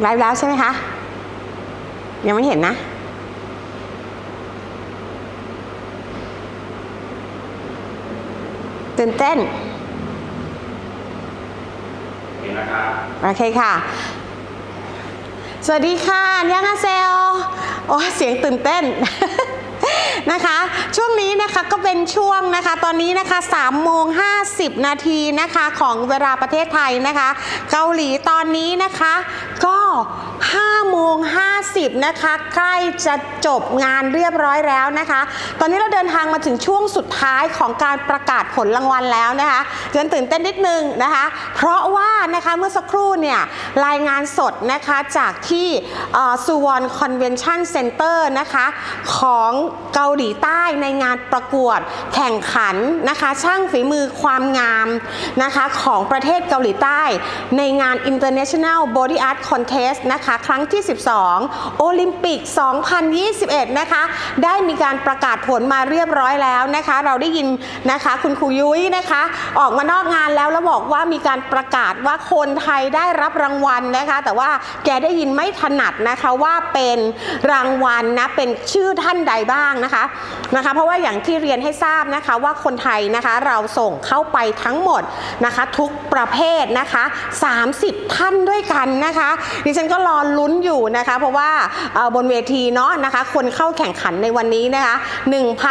ไลฟ์แล้วใช่ไหมคะ ยังไม่เห็นนะ ตื่นเต้นเห็นนะครับโอเคค่ะ สวัสดีค่ะยังอาเซลโอ้ยเสียงตื่นเต้น นะคะ ช่วงนี้นะคะก็เป็นช่วงนะคะ ตอนนี้นะคะ3โมง50 นาทีนะคะของเวลาประเทศไทยนะคะ เกาหลีตอนนี้นะคะ ก็ 5โมง50 นะคะ ใกล้จะจบงานเรียบร้อยแล้วนะคะ ตอนนี้เราเดินทางมาถึงช่วงสุดท้ายของการประกาศผลรางวัลแล้วนะคะจนตื่นเต้นนิดนึงนะคะ เพราะว่านะคะเมื่อสักครู่เนี่ยรายงานสดนะคะจากที่สุวรรณคอนเวนชั่นเซ็นเตอร์นะคะของเกาหลีใต้ในงานประกวดแข่งขันนะคะ ช่างฝีมือความงามนะคะของประเทศเกาหลีใต้ ในงาน International Body Art Contest นะคะครั้งที่ 12 โอลิมปิก 2021 นะคะ ได้มีการประกาศผลมาเรียบร้อยแล้วนะคะ เราได้ยินนะคะคุณครูยุ้ยนะคะ ออกมานอกงานแล้วแล้วบอกว่ามีการประกาศว่าคนไทยได้รับรางวัลนะคะ แต่ว่าแกได้ยินไม่ถนัดนะคะว่าเป็นรางวัลนะเป็นชื่อท่านใดบ้างนะคะนะคะ เพราะว่าอย่างที่เรียนให้ทราบนะคะว่าคนไทยนะคะเราส่งเข้าไปทั้งหมดนะคะ ทุกประเภทนะคะ 30 ท่านด้วยกันนะคะ ดิฉันก็รอลุ้นอยู่นะคะ เพราะว่าบนเวทีเนาะนะคะ คนเข้าแข่งขันในวันนี้นะคะ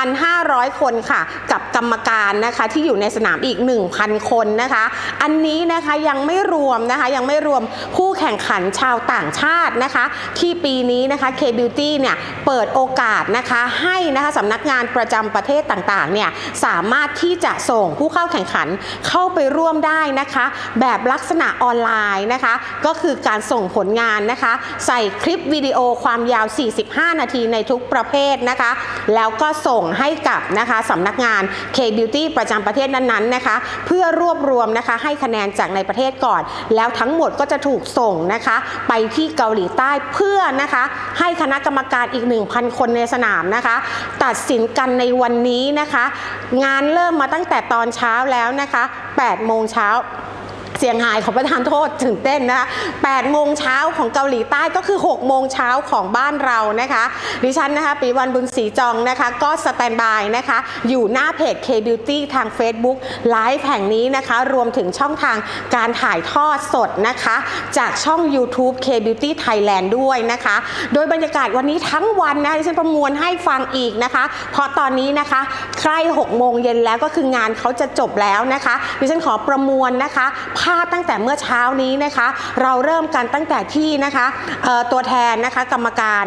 1,500 คนค่ะ กับกรรมการนะคะที่อยู่ในสนามอีก 1,000 คนนะคะ อันนี้นะคะยังไม่รวมนะคะยังไม่รวมผู้แข่งขันชาวต่างชาตินะคะ ที่ปีนี้นะคะ K-Beauty เนี่ยเปิดโอกาสนะคะให้นะคะสำนักงานประจำประเทศต่างๆเนี่ยสามารถที่จะส่งผู้เข้าแข่งขันเข้าไปร่วมได้นะคะ แบบลักษณะออนไลน์นะคะ ก็คือการส่งผลงานนะคะใส่คลิปวิดีโอความยาว 45 นาทีในทุกประเภทนะคะ แล้วก็ส่งให้กับนะคะสำนักงาน K-Beauty ประจำประเทศนั้นๆนะคะ เพื่อรวบรวมนะคะให้คะแนนจากในประเทศก่อน แล้วทั้งหมดก็จะถูกส่งนะคะ ไปที่เกาหลีใต้เพื่อนะคะ ให้คณะกรรมการอีก 1,000 คนในสนามนะคะ ตัดสินกันในวันนี้นะคะ งานเริ่มมาตั้งแต่ตอนเช้าแล้วนะคะ8โมงเช้า เสียงหายขอประทานโทษตื่นเต้นนะคะ8โมงเช้าของเกาหลีใต้ก็คือ 6 โมงเช้าของบ้านเรานะคะ ดิฉันนะคะปีวันบุญศรีจองนะคะ ก็สแตนบายนะคะ อยู่หน้าเพจ K-Beauty ทาง Facebook ไลฟ์แห่งนี้นะคะ รวมถึงช่องทางการถ่ายทอดสดนะคะ จากช่อง YouTube K-Beauty Thailand ด้วยนะคะ โดยบรรยากาศวันนี้ทั้งวันนะดิฉันประมวลให้ฟังอีกนะคะ เพราะตอนนี้นะคะใกล้6โมงเย็นแล้วก็คืองานเขาจะจบแล้วนะคะ ดิฉันขอประมวลนะคะภาพตั้งแต่เมื่อเช้านี้นะคะ เราเริ่มกันตั้งแต่ที่นะคะตัวแทนนะคะกรรมการ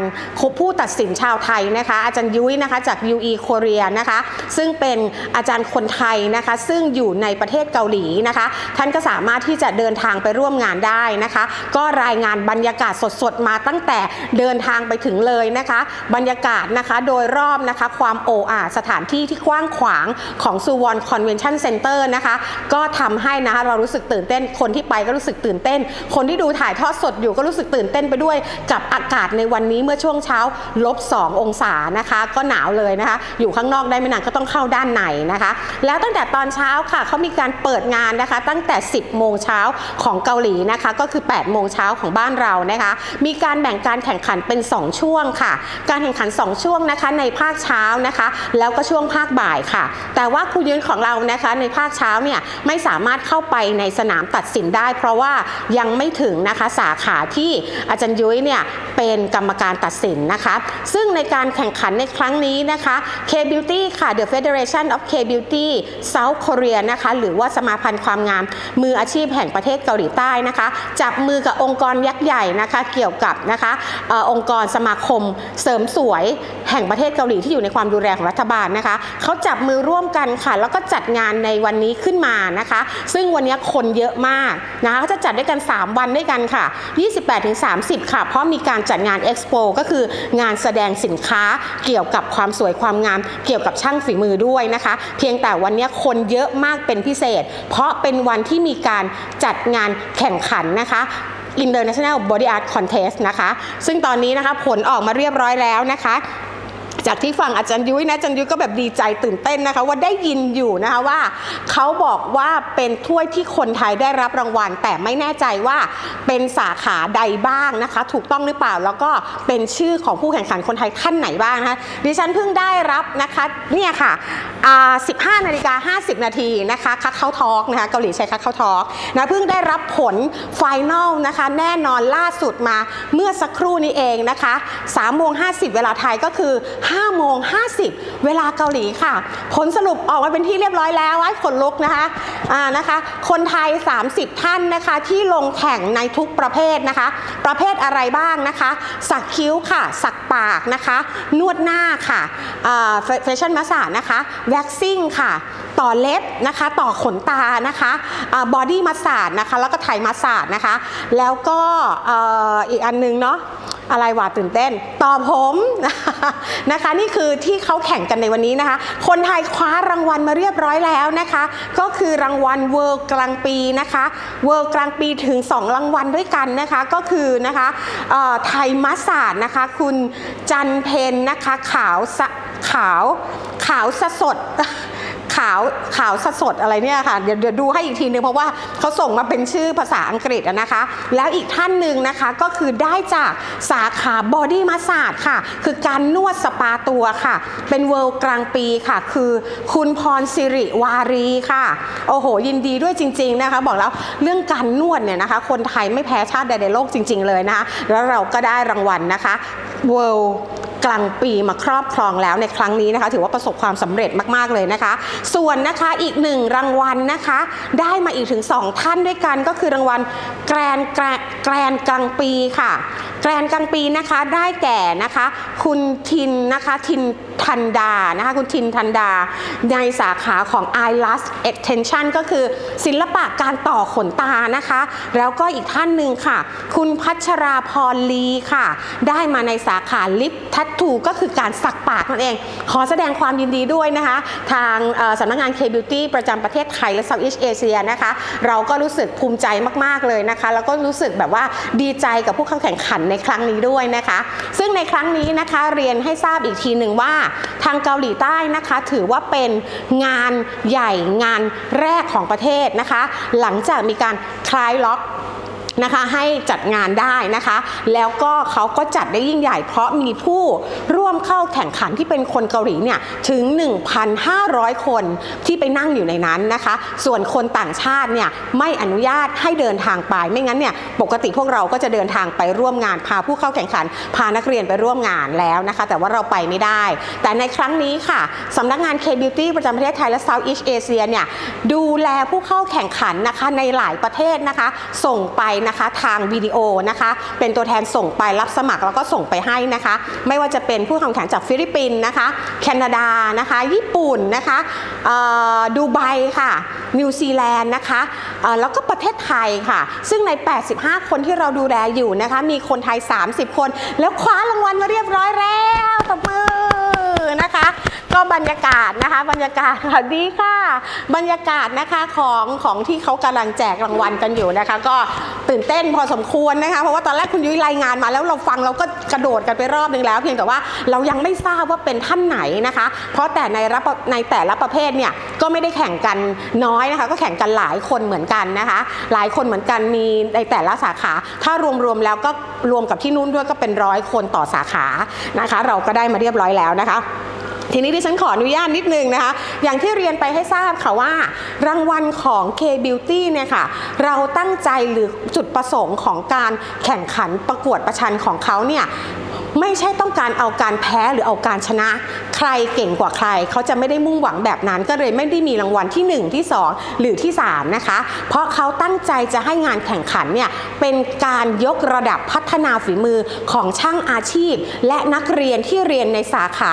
ผู้ตัดสินชาวไทยนะคะ อาจารย์ยุ้ยนะคะจาก UE Korea นะคะ ซึ่งเป็นอาจารย์คนไทยนะคะ ซึ่งอยู่ในประเทศเกาหลีนะคะ ท่านก็สามารถที่จะเดินทางไปร่วมงานได้นะคะ ก็รายงานบรรยากาศสดๆ มาตั้งแต่เดินทางไปถึงเลยนะคะ บรรยากาศนะคะโดยรอบนะคะความโออาสถานที่ที่กว้างขวางของซูวอนคอนเวนชั่นเซ็นเตอร์นะคะ ก็ทำให้นะคะเรารู้สึกตื่นเต้น คนที่ไปก็รู้สึกตื่นเต้น คนที่ดูถ่ายทอดสดอยู่ก็รู้สึกตื่นเต้นไปด้วยกับอากาศในวันนี้เมื่อช่วงเช้าลบ 2 องศานะคะ ก็หนาวเลยนะคะ อยู่ข้างนอกได้ไม่นานก็ต้องเข้าด้านในนะคะ แล้วตั้งแต่ตอนเช้าค่ะเขามีการเปิดงานนะคะ ตั้งแต่ 10 โมงเช้าของเกาหลีนะคะ ก็คือ 8 โมงเช้าของบ้านเรานะคะ มีการแบ่งการแข่งขันเป็น 2 ช่วงค่ะ การแข่งขัน 2 ช่วงนะคะในภาคเช้านะคะ แล้วก็ช่วงภาคบ่ายค่ะ แต่ว่าครูยืนของเรานะคะในภาคเช้าเนี่ยไม่สามารถเข้าไปในสนามตัดสินได้ เพราะว่ายังไม่ถึงนะคะสาขาที่อาจารย์ยุ้ยเนี่ยเป็นกรรมการตัดสินนะคะ ซึ่งในการแข่งขันในครั้งนี้นะคะ K-Beauty ค่ะ The Federation of K-Beauty South Korea นะคะหรือว่าสมาพันธ์ความงามมืออาชีพแห่งประเทศเกาหลีใต้นะคะ จับมือกับองค์กรยักษ์ใหญ่นะคะเกี่ยวกับนะคะอองค์กรสมาคมเสริมสวยแห่งประเทศเกาหลีที่อยู่ในความดูแลของรัฐบาลนะคะเขาจับมือร่วมกันค่ะ แล้วก็จัดงานในวันนี้ขึ้นมานะคะ ซึ่งวันนี้คนเยอะมากนะคะเขาจะจัดด้วยกัน 3 วันด้วยกันค่ะ 28-30 ค่ะ เพราะมีการจัดงานเอ็กซ์โปก็คืองานแสดงสินค้าเกี่ยวกับความสวยความงาม เกี่ยวกับช่างฝีมือด้วยนะคะ เพียงแต่วันนี้คนเยอะมากเป็นพิเศษ เพราะเป็นวันที่มีการจัดงานแข่งขันนะคะ International Body Art Contest นะคะ ซึ่งตอนนี้นะคะผลออกมาเรียบร้อยแล้วนะคะ จากที่ฟังอาจารย์ยุ้ยนะอาจารย์ยุ้ยก็แบบดีใจตื่นเต้นนะคะว่าได้ยินอยู่นะคะว่าเขาบอกว่าเป็นถ้วยที่คนไทยได้รับรางวัล แต่ไม่แน่ใจว่าเป็นสาขาใดบ้างนะคะ ถูกต้องหรือเปล่าแล้วก็เป็นชื่อของผู้แข่งขันคนไทยท่านไหนบ้างนะคะดิฉันเพิ่งได้รับนะคะเนี่ยค่ะ15นาฬิกา50 นาทีนะคะคักเข้าทอกนะคะเกาหลีใช้คักเข้าทอกนะเพิ่งได้รับผลไฟนอลนะคะแน่นอนล่าสุดมาเมื่อสักครู่นี้เองนะคะ3โมง50 เวลาไทยก็คือ5โมง50 เวลาเกาหลีค่ะ ผลสรุปออกมาเป็นที่เรียบร้อยแล้วไว้ขนลุกนะคะอ่านะคะ คนไทย 30 ท่านนะคะที่ลงแข่งในทุกประเภทนะคะ ประเภทอะไรบ้างนะคะ สักคิ้วค่ะ สักปากนะคะ นวดหน้าค่ะแฟชั่นมาสานะคะแว็กซิ่งค่ะต่อเล็บนะคะ ต่อขนตานะคะบอดี้มาสาดนะคะ แล้วก็ไทยมาสาดนะคะ แล้วก็อีกอันนึงเนาะ อะไรหวะตื่นเต้นต่อผมนะคะ นี่คือที่เขาแข่งกันในวันนี้นะคะ คนไทยคว้ารางวัลมาเรียบร้อยแล้วนะคะ ก็คือรางวัลเวิร์กลางปีนะคะเวิร์กลางปีถึง 2 รางวัลด้วยกันนะคะ ก็คือนะคะไทยมัสสาดนะคะ คุณจันเพนนะคะขาวสขาวขาวสสดาวขาวสดอะไรเนี่ยค่ะเดี๋ยวเดี๋ยวดูให้อีกทีนึงเพราะว่าเขาส่งมาเป็นชื่อภาษาอังกฤษนะคะ แล้วอีกท่านหนึ่งนะคะก็คือได้จากสาขาบอดี้มาสาดค่ะ คือการนวดสปาตัวค่ะ เป็นเวิลด์กลางปีค่ะ คือคุณพรสิริวารีค่ะ โอ้โห ยินดีด้วยจริง ๆนะคะ บอกแล้วเรื่องการนวดเนี่ยนะคะ คนไทยไม่แพ้ชาติใดในโลกจริง ๆ เลยนะคะ แล้วเราก็ได้รางวัลนะคะเวิลด์กลางปีมาครอบครองแล้วในครั้งนี้นะคะ ถือว่าประสบความสำเร็จมาก ๆ เลยนะคะส่วนนะคะอีกหนึ่งรางวัลนะคะ ได้มาอีกถึง 2 ท่านด้วยกันก็คือรางวัลแกรนแกรนแกรนกลางปีค่ะ แกรนกลางปีนะคะได้แก่นะคะ คุณทินนะคะทิน ทันดานะคะคุณทินทันดา ในสาขาของ eyelash extension ก็คือศิลปะการต่อขนตานะคะ แล้วก็อีกท่านหนึ่งค่ะ คุณพัชราพรลีค่ะ ได้มาในสาขาลิปทัตทูก็คือการสักปากนั่นเอง ขอแสดงความยินดีด้วยนะคะ ทางสำนักงาน K-Beauty ประจำประเทศไทยและ Southeast Asia นะคะ เราก็รู้สึกภูมิใจมาก ๆ เลยนะคะ แล้วก็รู้สึกแบบว่าดีใจกับผู้เข้าแข่งขันในครั้งนี้ด้วยนะคะ ซึ่งในครั้งนี้นะคะเรียนให้ทราบอีกทีหนึ่งว่าทางเกาหลีใต้นะคะ ถือว่าเป็นงานใหญ่งานแรกของประเทศนะคะ หลังจากมีการคลายล็อก นะคะให้จัดงานได้นะคะ แล้วก็เขาก็จัดได้ยิ่งใหญ่ เพราะมีผู้ร่วมเข้าแข่งขันที่เป็นคนเกาหลีเนี่ยถึง 1,500 คนที่ไปนั่งอยู่ในนั้นนะคะ ส่วนคนต่างชาติเนี่ยไม่อนุญาตให้เดินทางไป ไม่งั้นเนี่ยปกติพวกเราก็จะเดินทางไปร่วมงานพาผู้เข้าแข่งขัน พานักเรียนไปร่วมงานแล้วนะคะ แต่ว่าเราไปไม่ได้ แต่ในครั้งนี้ค่ะสำนักงาน K-Beauty ประจำประเทศไทยและ Southeast Asia เนี่ยดูแลผู้เข้าแข่งขันนะคะในหลายประเทศนะคะ ส่งไปนะคะ ทางวิดีโอนะคะ เป็นตัวแทนส่งไปรับสมัครแล้วก็ส่งไปให้นะคะ ไม่ว่าจะเป็นผู้แข่งขันจากฟิลิปปินส์นะคะ แคนาดานะคะ ญี่ปุ่นนะคะดูไบค่ะนิวซีแลนด์นะคะแล้วก็ประเทศไทยค่ะ ซึ่งใน 85 คนที่เราดูแลอยู่นะคะ มีคนไทย 30 คน แล้วคว้ารางวัลมาเรียบร้อยแล้วตบมื นะคะ ก็บรรยากาศนะคะ บรรยากาศค่ะดีค่ะ บรรยากาศนะคะของของที่เขากำลังแจกรางวัลกันอยู่นะคะ ก็ตื่นเต้นพอสมควรนะคะ เพราะว่าตอนแรกคุณยุ้ยรายงานมาแล้วเราฟังเราก็กระโดดกันไปรอบนึงแล้ว เพียงแต่ว่าเรายังไม่ทราบว่าเป็นท่านไหนนะคะ เพราะแต่ในรับในแต่ละประเภทเนี่ยก็ไม่ได้แข่งกันน้อยนะคะ ก็แข่งกันหลายคนเหมือนกันนะคะ หลายคนเหมือนกันมีในแต่ละสาขา ถ้ารวมๆแล้วก็รวมกับที่นู้นด้วยก็เป็นร้อยคนต่อสาขานะคะ เราก็ได้มาเรียบร้อยแล้วนะคะ ทีนี้ดิฉันขออนุญาตนิดนึงนะคะ อย่างที่เรียนไปให้ทราบค่ะว่า รางวัลของ K-Beauty เนี่ยค่ะ เราตั้งใจหรือจุดประสงค์ของการแข่งขันประกวดประชันของเขาเนี่ยไม่ใช่ต้องการเอาการแพ้หรือเอาการชนะ ใครเก่งกว่าใคร เขาจะไม่ได้มุ่งหวังแบบนั้น ก็เลยไม่ได้มีรางวัลที่ 1 ที่ 2 หรือที่ 3 นะคะ เพราะเขาตั้งใจจะให้งานแข่งขันเนี่ยเป็นการยกระดับพัฒนาฝีมือของช่างอาชีพ และนักเรียนที่เรียนในสาขา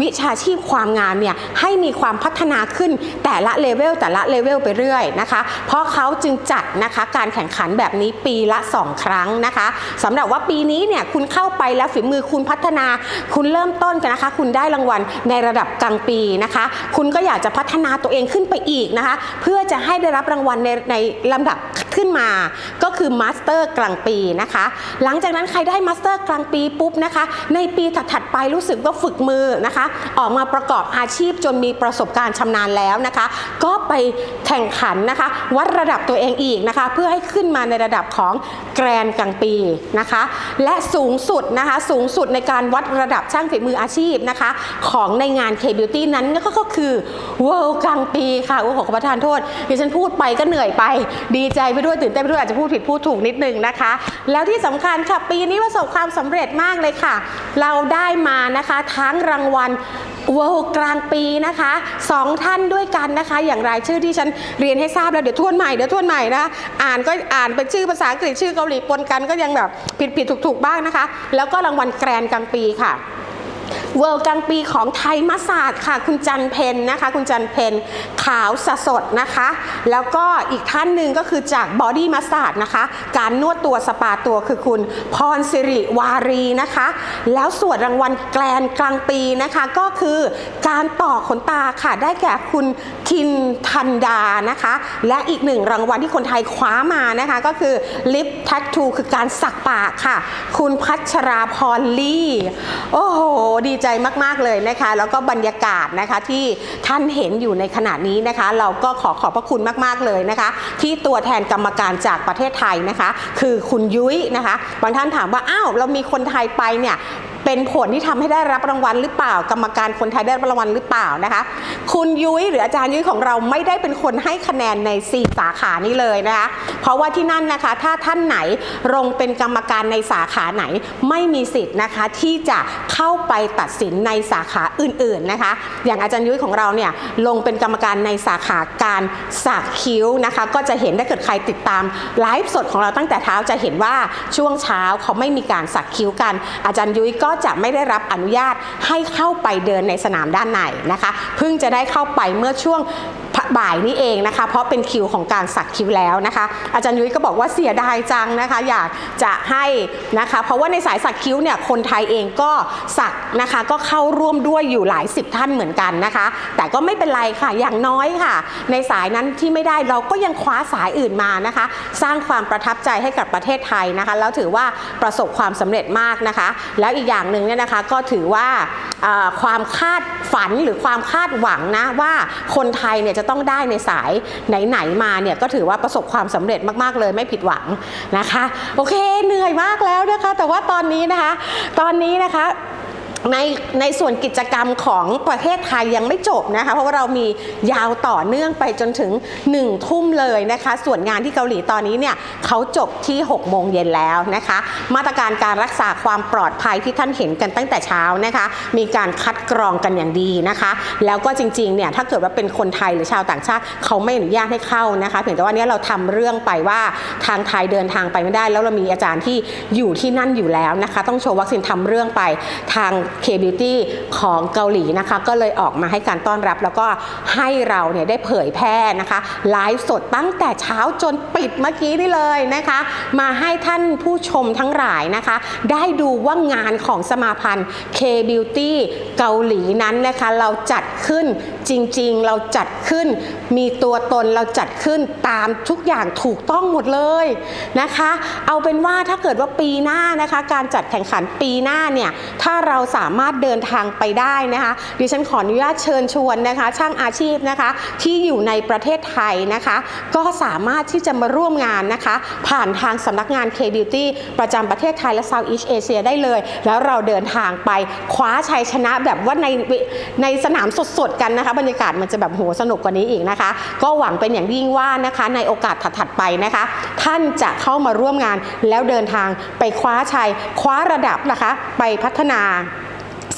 วิชาชีพความงามเนี่ยให้มีความพัฒนาขึ้นแต่ละเลเวลแต่ละเลเวลไปเรื่อยนะคะ เพราะเขาจึงจัดนะคะการแข่งขันแบบนี้ปีละ 2 ครั้งนะคะสำหรับว่าปีนี้เนี่ยคุณเข้าไปแล้วฝีมือคุณพัฒนา คุณเริ่มต้นกันนะคะ คุณได้รางวัลในระดับกลางปีนะคะ คุณก็อยากจะพัฒนาตัวเองขึ้นไปอีกนะคะ เพื่อจะให้ได้รับรางวัลในในลำดับขึ้นมา ก็คือมาสเตอร์กลางปีนะคะ หลังจากนั้นใครได้มาสเตอร์กลางปีปุ๊บนะคะ ในปีถัดๆไปรู้สึกว่าฝึกมือนะคะ ออกมาประกอบอาชีพจนมีประสบการณ์ชำนาญแล้วนะคะ ก็ไปแข่งขันนะคะ วัดระดับตัวเองอีกนะคะ เพื่อให้ขึ้นมาในระดับของแกรนกลางปีนะคะ และสูงสุดนะคะสูงสุดในการวัดระดับช่างฝีมืออาชีพนะคะ ของในงาน K-Beauty นั้นก็คือ World กลางปีค่ะโอ้โหขอประทานโทษดิฉันพูดไปก็เหนื่อยไป ดีใจไปด้วยตื่นเต้นไปด้วยอาจจะพูดผิดพูดถูกนิดนึงนะคะ แล้วที่สำคัญค่ะปีนี้ประสบความสำเร็จมากเลยค่ะ เราได้มานะคะทั้งรางวัล เวิลด์กลางปีนะคะสองท่านด้วยกันนะคะ อย่างรายชื่อที่ฉันเรียนให้ทราบแล้วเดี๋ยวทวนใหม่เดี๋ยวทวนใหม่นะอ่านก็อ่านเป็นชื่อภาษาอังกฤษชื่อเกาหลีปนกันก็ยังแบบผิดผิดถูกถูกบ้างนะคะ แล้วก็รางวัลแกรนกลางปีค่ะ เวิลด์กลางปีของไทยมัสซาดค่ะ คุณจันเพนนะคะ คุณจันเพนขาวสสดนะคะ แล้วก็อีกท่านหนึ่งก็คือจากบอดี้มัสซาดนะคะ การนวดตัวสปาตัวคือคุณพรสิริวารีนะคะ แล้วส่วนรางวัลแกลนกลางปีนะคะก็คือการต่อขนตาค่ะ ได้แก่คุณทินทันดานะคะ และอีกหนึ่งรางวัลที่คนไทยคว้ามานะคะ ก็คือลิปแท t ทูคือการสักปากค่ะ คุณพัชราพรลี่ โอ้โห ดีใจใจมากๆเลยนะคะ แล้วก็บรรยากาศนะคะที่ท่านเห็นอยู่ในขณะนี้นะคะ เราก็ขอขอบพระคุณมาก ๆ เลยนะคะ ที่ตัวแทนกรรมการจากประเทศไทยนะคะ คือคุณยุ้ยนะคะบางท่านถามว่าอ้าวเรามีคนไทยไปเนี่ย เป็นผลที่ทำให้ได้รับรางวัลหรือเปล่า กรรมการคนไทยได้รับรางวัลหรือเปล่านะคะ คุณยุ้ยหรืออาจารย์ยุ้ยของเราไม่ได้เป็นคนให้คะแนนใน 4 สาขานี้เลยนะคะ เพราะว่าที่นั่นนะคะ ถ้าท่านไหนลงเป็นกรรมการในสาขาไหนไม่มีสิทธิ์นะคะ ที่จะเข้าไปตัดสินในสาขาอื่นๆนะคะ อย่างอาจารย์ยุ้ยของเราเนี่ยลงเป็นกรรมการในสาขาการสักคิ้วนะคะ ก็จะเห็นถ้าเกิดใครติดตามไลฟ์สดของเราตั้งแต่เช้าจะเห็นว่าช่วงเช้าเขาไม่มีการสักคิ้วกัน อาจารย์ยุ้ยก็จะไม่ได้รับอนุญาตให้เข้าไปเดินในสนามด้านในนะคะเพิ่งจะได้เข้าไปเมื่อช่วง บ่ายนี้เองนะคะ เพราะเป็นคิวของการสักคิ้วแล้วนะคะ อาจารย์ยุ้ยก็บอกว่าเสียดายจังนะคะ อยากจะให้นะคะ เพราะว่าในสายสักคิ้วเนี่ยคนไทยเองก็สักนะคะก็เข้าร่วมด้วยอยู่หลายสิบท่านเหมือนกันนะคะ แต่ก็ไม่เป็นไรค่ะอย่างน้อยค่ะ ในสายนั้นที่ไม่ได้เราก็ยังคว้าสายอื่นมานะคะ สร้างความประทับใจให้กับประเทศไทยนะคะ แล้วถือว่าประสบความสำเร็จมากนะคะ แล้วอีกอย่างหนึ่งเนี่ยนะคะก็ถือว่าความคาดฝันหรือความคาดหวังนะว่าคนไทยเนี่ยจะต้องได้ในสายไหนๆมาเนี่ยก็ถือว่าประสบความสำเร็จมากๆเลยไม่ผิดหวังนะคะ โอเคเหนื่อยมากแล้วนะคะ แต่ว่าตอนนี้นะคะ ตอนนี้นะคะ ในในส่วนกิจกรรมของประเทศไทยยังไม่จบนะคะ เพราะว่าเรามียาวต่อเนื่องไปจนถึง 1 ทุ่มเลยนะคะ ส่วนงานที่เกาหลีตอนนี้เนี่ยเขาจบที่ 6 โมงเย็นแล้วนะคะ มาตรการการรักษาความปลอดภัยที่ท่านเห็นกันตั้งแต่เช้านะคะ มีการคัดกรองกันอย่างดีนะคะ แล้วก็จริงๆเนี่ยถ้าเกิดว่าเป็นคนไทยหรือชาวต่างชาติเขาไม่อนุญาตให้เข้านะคะเพียงแต่ว่าเนี้เราทำเรื่องไปว่าทางไทยเดินทางไปไม่ได้ แล้วเรามีอาจารย์ที่อยู่ที่นั่นอยู่แล้วนะคะ ต้องโชว์วัคซีนทำเรื่องไปทาง K-Beauty ของเกาหลีนะคะ ก็เลยออกมาให้การต้อนรับ แล้วก็ให้เราเนี่ยได้เผยแพร่นะคะไลฟ์สดตั้งแต่เช้าจนปิดเมื่อกี้นี่เลยนะคะ มาให้ท่านผู้ชมทั้งหลายนะคะ ได้ดูว่างานของสมาพันธ์ K-Beauty เกาหลีนั้นนะคะ เราจัดขึ้นจริงๆ เราจัดขึ้น มีตัวตนเราจัดขึ้นตามทุกอย่างถูกต้องหมดเลยนะคะ เอาเป็นว่าถ้าเกิดว่าปีหน้านะคะ การจัดแข่งขันปีหน้าเนี่ยถ้าเราสามารถเดินทางไปได้นะคะดิฉันขออนุญาตเชิญชวนนะคะ ช่างอาชีพนะคะที่อยู่ในประเทศไทยนะคะ ก็สามารถที่จะมาร่วมงานนะคะ ผ่านทางสำนักงาน K-Beauty ประจำประเทศไทยและ Southeast Asia ได้เลย แล้วเราเดินทางไปคว้าชัยชนะแบบว่าในในสนามสดๆกันนะคะ บรรยากาศมันจะแบบโหสนุกกว่านี้อีกนะคะ ก็หวังเป็นอย่างยิ่งว่านะคะ ในโอกาสถัดๆไปนะคะ ท่านจะเข้ามาร่วมงานแล้วเดินทางไปคว้าชัยคว้าระดับนะคะ ไปพัฒนา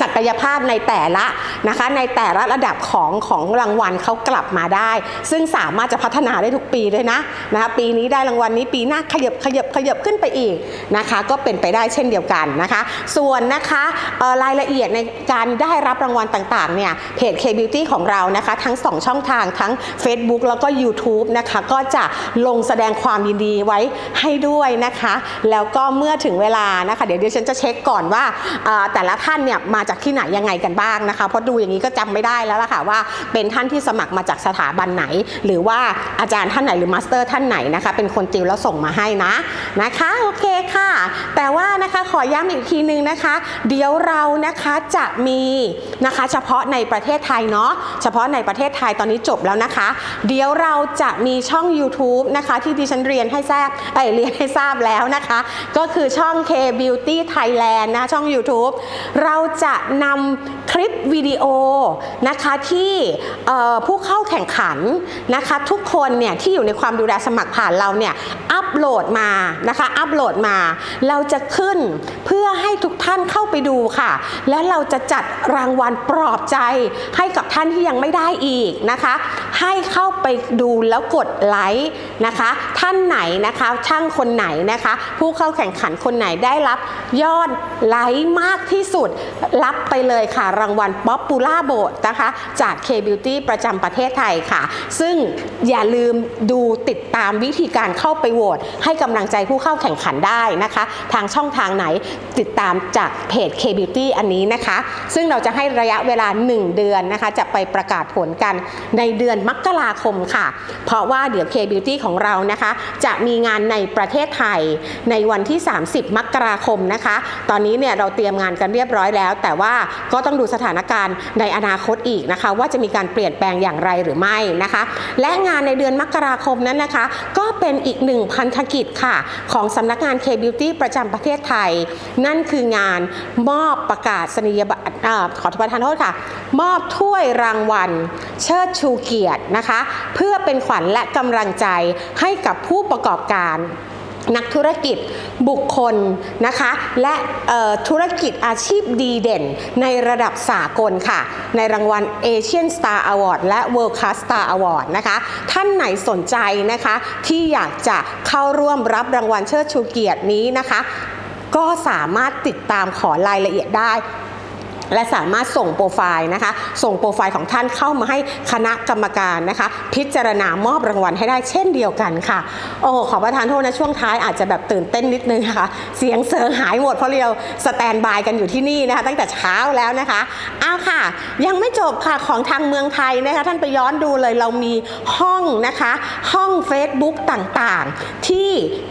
ศักยภาพในแต่ละนะคะในแต่ละระดับของของรางวัลเขากลับมาได้ ซึ่งสามารถจะพัฒนาได้ทุกปีด้วยนะนะคะปีนี้ได้รางวัลนี้ปีหน้าขยับขยับขยับขึ้นไปอีกนะคะ ก็เป็นไปได้เช่นเดียวกันนะคะ ส่วนนะคะรายละเอียดในการได้รับรางวัลต่างๆเนี่ยเพจ K-Beauty ของเรานะคะ ทั้ง 2 ช่องทางทั้ง Facebook แล้วก็ YouTube นะคะก็จะลงแสดงความยินดีไว้ให้ด้วยนะคะ แล้วก็เมื่อถึงเวลานะคะ เดี๋ยวดิฉันจะเช็คก่อนว่าแต่ละท่านเนี่ยมาจากที่ไหนยังไงกันบ้างนะคะ เพราะดูอย่างนี้ก็จำไม่ได้แล้วล่ะค่ะว่าเป็นท่านที่สมัครมาจากสถาบันไหน หรือว่าอาจารย์ท่านไหนหรือมาสเตอร์ท่านไหนนะคะ เป็นคนติวแล้วส่งมาให้นะนะคะโอเคค่ะ แต่ว่านะคะขอย้ำอีกทีนึงนะคะ เดี๋ยวเรานะคะจะมีนะคะเฉพาะในประเทศไทยเนาะเฉพาะในประเทศไทยตอนนี้จบแล้วนะคะ เดี๋ยวเราจะมีช่อง YouTube นะคะที่ดิฉันเรียนให้ทราบเอ้ยเรียนให้ทราบแล้วนะคะ ก็คือช่อง K Beauty Thailand นะช่อง YouTube เราจะนำคลิปวิดีโอนะคะที่ผู้เข้าแข่งขันนะคะทุกคนเนี่ยที่อยู่ในความดูแลสมัครผ่านเราเนี่ยอัปโหลดมานะคะอัปโหลดมา เราจะขึ้นเพื่อให้ทุกท่านเข้าไปดูค่ะ แล้วเราจะจัดรางวัลปลอบใจให้กับท่านที่ยังไม่ได้อีกนะคะ ให้เข้าไปดูแล้วกดไลค์นะคะ ท่านไหนนะคะช่างคนไหนนะคะ ผู้เข้าแข่งขันคนไหนได้รับยอดไลค์มากที่สุดรับไปเลยค่ะรางวัลป๊อปปูล่าโบดนะคะ จาก K-Beauty ประจำประเทศไทยค่ะ ซึ่งอย่าลืมดูติดตามวิธีการเข้าไปโหวตให้กำลังใจผู้เข้าแข่งขันได้นะคะ ทางช่องทางไหนติดตามจากเพจ K-Beauty อันนี้นะคะ ซึ่งเราจะให้ระยะเวลา 1 เดือนนะคะ จะไปประกาศผลกันในเดือนมกราคมค่ะ เพราะว่าเดี๋ยว K-Beauty ของเรานะคะ จะมีงานในประเทศไทยในวันที่ 30 มกราคมนะคะ ตอนนี้เนี่ยเราเตรียมงานกันเรียบร้อยแล้วแต่ว่าก็ต้องดูสถานการณ์ในอนาคตอีกนะคะ ว่าจะมีการเปลี่ยนแปลงอย่างไรหรือไม่นะคะ และงานในเดือนมกราคมนั้นนะคะ ก็เป็นอีกหนึ่งพันธกิจค่ะ ของสำนักงาน K-Beauty ประจำประเทศไทย นั่นคืองานมอบประกาศนียบัตรอาขอประทานโทษค่ะ มอบถ้วยรางวัล เชิดชูเกียรตินะคะ เพื่อเป็นขวัญและกำลังใจให้กับผู้ประกอบการ นักธุรกิจบุคคลนะคะ และธุรกิจอาชีพดีเด่น ในระดับสากลค่ะ ในรางวัล Asian Star Award และ World Class Star Award นะคะ ท่านไหนสนใจนะคะ ที่อยากจะเข้าร่วมรับรางวัลเชิดชูเกียรตินี้นะคะ ก็สามารถติดตามขอรายละเอียดได้ และสามารถส่งโปรไฟล์นะคะ ส่งโปรไฟล์ของท่านเข้ามาให้คณะกรรมการนะคะ พิจารณามอบรางวัลให้ได้เช่นเดียวกันค่ะ โอ้ขอประทานโทษนะช่วงท้ายอาจจะแบบตื่นเต้นนิดนึงนะคะ เสียงเสริงหายหมดเพราะเราสแตนบายกันอยู่ที่นี่นะคะ ตั้งแต่เช้าแล้วนะคะอ้าวค่ะ ยังไม่จบค่ะของทางเมืองไทยนะคะ ท่านไปย้อนดูเลยเรามีห้องนะคะ ห้อง Facebook ต่างๆ ที่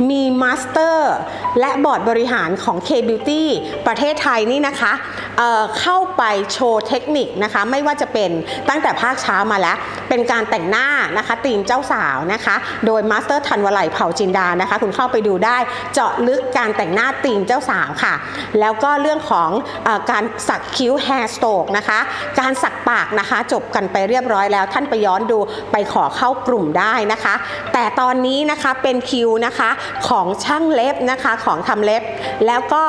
มีมาสเตอร์และบอร์ดบริหารของ K-Beauty ประเทศไทยนี่นะคะเอ่อเข้าไปโชว์เทคนิคนะคะ ไม่ว่าจะเป็นตั้งแต่ภาคเช้ามาแล้ว เป็นการแต่งหน้านะคะตีมเจ้าสาวนะคะ โดยมาสเตอร์ธันวลัยเผ่าจินดานะคะ คุณเข้าไปดูได้เจาะลึกการแต่งหน้าตีมเจ้าสาวค่ะ แล้วก็เรื่องของอการสักคิ้ว hair stroke นะคะ การสักปากนะคะ จบกันไปเรียบร้อยแล้ว ท่านไปย้อนดูไปขอเข้ากลุ่มได้นะคะ แต่ตอนนี้นะคะเป็นคิวนะคะของช่างเล็บนะคะของทำเล็บแล้วก็